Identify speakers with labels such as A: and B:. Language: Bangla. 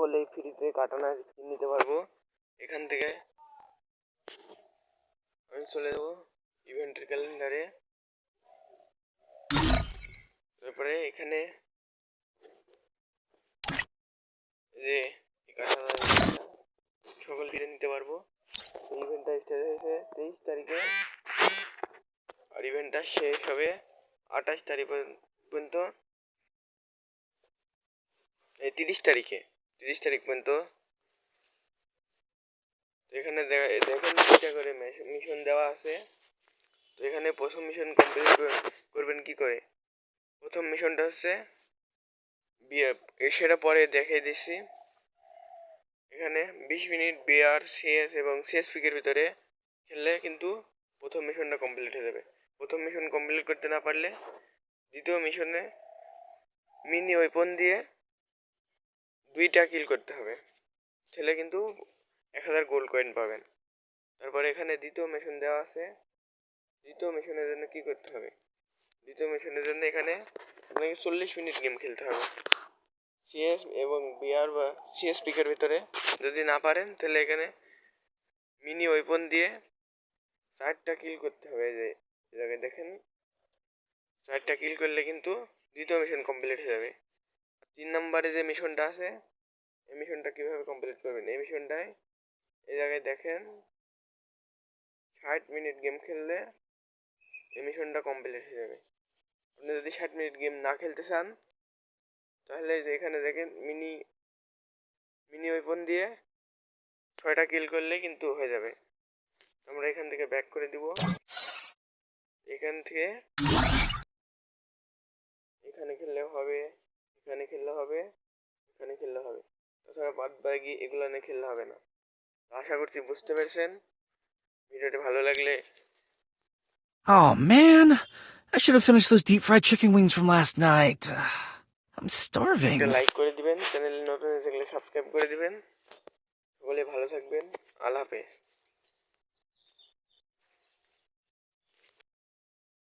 A: সকলেই ফ্রিতে কাটানা স্কিন নিতে পারব। এখান থেকে আমি চলে যাব ইভেন্টের ক্যালেন্ডারে। তারপরে এখানে যে সকল ফ্রিতে নিতে পারব। ইভেন্টটা স্টার্ট হয়েছে তেইশ তারিখে। আর ইভেন্টটা শেষ হবে আঠাশ তারিখ পর্যন্ত। এই তিরিশ তারিখে। তিরিশ তারিখ পর্যন্ত এখানে দেখা- দেখেন দুইটা করে মিশন দেওয়া আছে। তো এখানে প্রথম মিশন কমপ্লিট করবেন কি করে? প্রথম মিশনটা হচ্ছে বিয়ে সেটা পরে দেখিয়ে দিচ্ছি। এখানে বিশ মিনিট বিআর সিএস এবং সিএসপিকের ভিতরে খেললে কিন্তু প্রথম মিশনটা কমপ্লিট হয়ে যাবে। প্রথম মিশন কমপ্লিট করতে না পারলে দ্বিতীয় মিশনে মিনি ওয়েপন দিয়ে দুইটা কিল করতে হবে। ছেলে কিন্তু এক হাজার গোল্ড কয়েন পাবেন। তারপরে এখানে দ্বিতীয় মিশন দেওয়া আছে। দ্বিতীয় মিশনের জন্য কি করতে হবে? দ্বিতীয় মিশনের জন্য এখানে আপনাকে চল্লিশ মিনিট গেম খেলতে হবে। সিএস এবং বিআর বা সিএস পিকের ভিতরে যদি না পারেন, তাহলে এখানে মিনি ওয়েপন দিয়ে চারটা কিল করতে হবে। যে জায়গায় দেখেন, চারটা কিল করলে কিন্তু দ্বিতীয় মিশন কমপ্লিট হয়ে যাবে। তিন নম্বরে যে মিশনটা আছে, এই মিশনটা কীভাবে কমপ্লিট করবেন? এই মিশনটায় এই জায়গায় দেখেন, ষাট মিনিট গেম খেললে এই মিশনটা কমপ্লিট হয়ে যাবে। আপনি যদি ষাট মিনিট গেম না খেলতে চান, তাহলে এখানে দেখেন, মিনি মিনি ওয়েপন দিয়ে ছয়টা কিল করলে কিন্তু হয়ে যাবে। আমরা এখান থেকে ব্যাক করে দিব। এখান থেকে এখানে খেললেও হবে। এখানে খেললে হবে এখানে খেললে হবে। তাছাড়া বাদ বাকি এগুলো নিয়ে খেললে হবে না। আশা করছি বুঝতে পেরেছেন। ভিডিওটি ভালো লাগলে
B: Oh man, I should have finished those deep fried chicken wings from last night. I'm starving.
A: Like করে দিবেন চ্যানেল নতুন থাকলে সাবস্ক্রাইব করে দিবেন। সকলে ভালো থাকবেন। আল্লাহ হাফেজ।